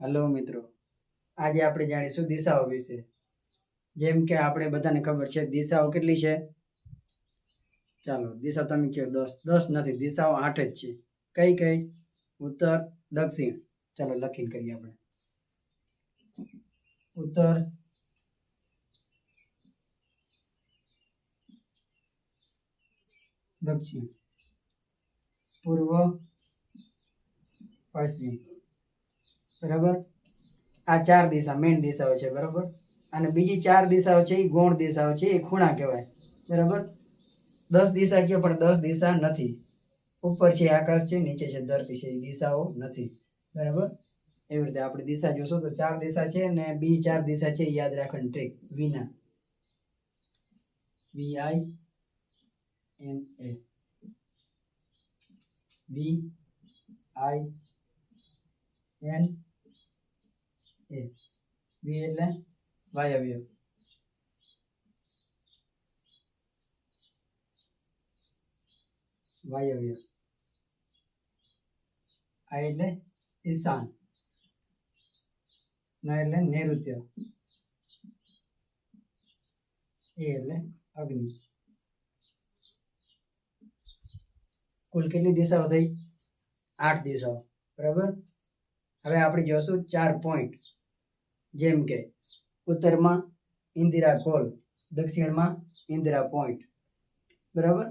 Hello મિત્રો, આજે આપણે જાણીશું દિશાઓ વિશે. જેમ કે આપણે બધાને ખબર છે દિશાઓ કેટલી છે? ચાલો દિશા તમે કહો, દસ. દસ નથી, દિશાઓ આઠ જ છે. કઈ કઈ? ઉત્તર, દક્ષિણ. ચાલો, લખીને કરીએ આપણે. ઉત્તર, દક્ષિણ. પૂર્વ, પશ્ચિમ. બરાબર? આ ચાર દિશા મેઇન દિશાઓ છે, બરાબર? અને બીજી ચાર દિશાઓ છે એ ગૌણ દિશાઓ છે એ ખૂણા કહેવાય, બરાબર? દસ દિશા કહે પણ દસ દિશા નથી. ઉપર છે, આકાશ છે, નીચે છે, ધરતી છે દિશાઓ નથી, બરાબર? એવી રીતે આપણે દિશા જોશું, તો ચાર દિશા છે ને બી ચાર દિશા છે યાદ રાખવાની ટ્રીક વિના. વી I N A V I N એ વી એટલે વાયવ્ય અવયવ આ એટલે ઈશાન ના એટલે નૈઋત્ય એ એટલે અગ્નિ કુલ કેટલી દિશાઓ થઈ? આઠ દિશાઓ. બરાબર? હવે આપણે જોશું ચાર પોઈન્ટ જેમ કે ઉત્તરમાં ઇન્દિરા કોલ, દક્ષિણમાં ઇન્દિરા પોઈન્ટ બરાબર?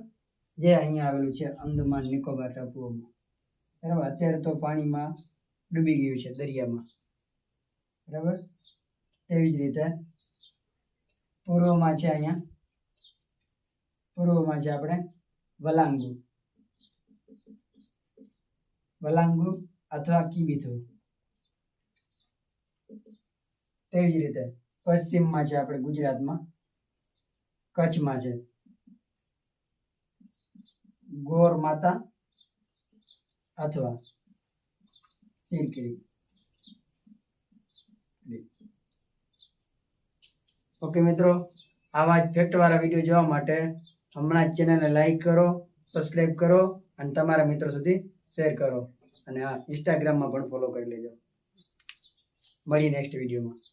જે અહીંયા આવેલું છે અંદમાન નિકોબાર ટાપુઓમાં. બરાબર? અત્યારે તો પાણીમાં ડૂબી ગયું છે દરિયામાં. બરાબર? તેવી જ રીતે પૂર્વમાં છે અહીંયા. પૂર્વમાં છે આપણે વલાંગુ. વલાંગુ અથવા કીબીથુ. તેવી જ રીતે પશ્ચિમમાં છે આપણે ગુજરાતમાં, કચ્છમાં છે. ગોર માતા અથવા શીરકીડી ઓકે મિત્રો, આવા જ ફેક્ટવાળા વીડિયો જોવા માટે હમણાં જ ચેનલને લાઈક કરો સબસ્ક્રાઈબ કરો અને તમારા મિત્રો સુધી શેર કરો. અને આ ઇન્સ્ટાગ્રામમાં પણ ફોલો કરી લેજો. મળીએ નેક્સ્ટ વિડીયોમાં